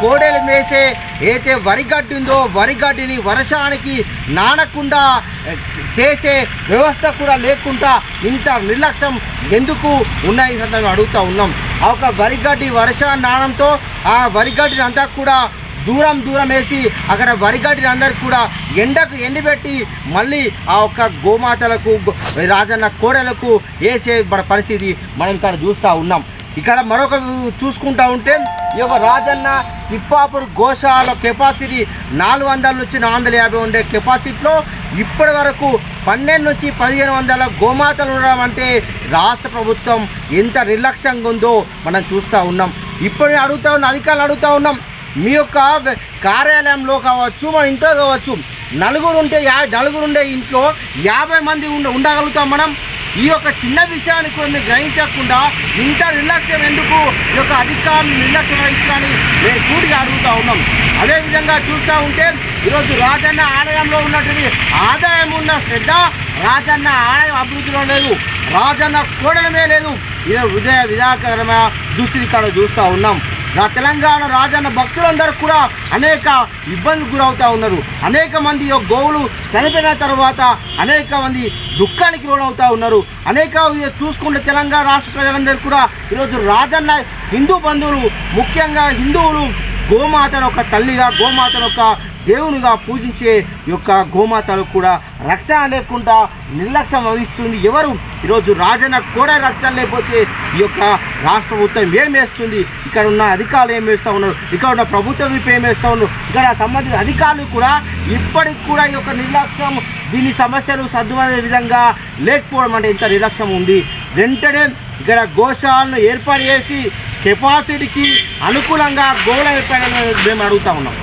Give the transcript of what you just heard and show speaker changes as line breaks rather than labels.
కోడెలు మేసే ఏదైతే వరిగడ్డి ఉందో వరిగడ్డిని వర్షానికి నానకుండా చేసే వ్యవస్థ కూడా లేకుండా ఇంత నిర్లక్ష్యం ఎందుకు ఉన్నాయి సందర్భంగా అడుగుతూ ఉన్నాం. ఆ ఒక వరిగడ్డి వర్ష నానంతో ఆ వరిగడ్డిని అంతా కూడా దూరం దూరం వేసి అక్కడ వరిగడ్డిని అందరికి కూడా ఎండకు ఎండబెట్టి మళ్ళీ ఆ ఒక్క గోమాతలకు రాజన్న కోడలకు వేసే మన పరిస్థితి మనం ఇక్కడ చూస్తూ ఉన్నాం. ఇక్కడ మరొక చూసుకుంటా ఉంటే ఈ యొక్క రాజన్న తిప్పాపూర్ గోశాల కెపాసిటీ నాలుగు వందల నుంచి నాలుగు వందల యాభై ఉండే కెపాసిటీలో ఇప్పటి వరకు పన్నెండు నుంచి పదిహేను వందల గోమాతలు ఉండడం అంటే రాష్ట్ర ప్రభుత్వం ఎంత నిర్లక్ష్యంగా ఉందో మనం చూస్తూ ఉన్నాం. ఇప్పుడు అడుగుతా ఉన్న అధికారులు అడుగుతూ ఉన్నాం. మీ యొక్క కార్యాలయంలో కావచ్చు మన ఇంట్లో కావచ్చు నలుగురు ఉంటే యా నలుగురు ఉండే ఇంట్లో యాభై మంది ఉండ ఉండగలుగుతాం మనం. ఈ యొక్క చిన్న విషయాన్ని కొన్ని గ్రహించకుండా ఇంత నిర్లక్ష్యం ఎందుకు? ఈ యొక్క అధికారులు నిర్లక్ష్యం వహిస్తారని మేము చూడిగా అడుగుతూ ఉన్నాం. అదేవిధంగా చూస్తూ ఉంటే ఈరోజు రాజన్న ఆలయంలో ఉన్నటువంటి ఆదాయం ఉన్న శ్రద్ధ రాజన్న ఆలయం అభివృద్ధిలో లేదు. రాజన్న కూడడమే లేదు. ఇది ఉదయ విధాకరమైన దుస్థితి ఇక్కడ చూస్తూ ఉన్నాం. నా తెలంగాణ రాజన్న భక్తులందరూ కూడా అనేక ఇబ్బందులు గురవుతూ ఉన్నారు. అనేక మంది గోవులు చనిపోయిన తర్వాత అనేక మంది దుఃఖానికి లోనవుతూ ఉన్నారు. అనేక చూసుకుంటే తెలంగాణ రాష్ట్ర ప్రజలందరూ కూడా ఈరోజు రాజన్న హిందూ బంధువులు ముఖ్యంగా హిందువులు గోమాతను ఒక తల్లిగా గోమాతను ఒక దేవునిగా పూజించే యొక్క గోమాతలకు కూడా రక్షణ లేకుండా నిర్లక్ష్యం వహిస్తుంది. ఎవరు? ఈరోజు రాజన్న కూడా రక్షణ లేకపోతే ఈ యొక్క రాష్ట్ర ప్రభుత్వం ఏం వేస్తుంది ఇక్కడ ఉన్న అధికారులు ఏం వేస్తూ ఉన్నారు? ఇక్కడ ఉన్న ప్రభుత్వం ఇప్పుడు ఏం వేస్తూ ఉన్నారు? ఇక్కడ సంబంధించిన అధికారులు కూడా ఇప్పటికి కూడా ఈ యొక్క నిర్లక్ష్యం దీని సమస్యలు సర్దుమనే విధంగా లేకపోవడం అంటే ఇంత నిర్లక్ష్యం ఉంది. వెంటనే ఇక్కడ గోశాలను ఏర్పాటు చేసి కెపాసిటీకి అనుకూలంగా గోల్ అయిపోయాడని మేము అడుగుతా ఉన్నాం.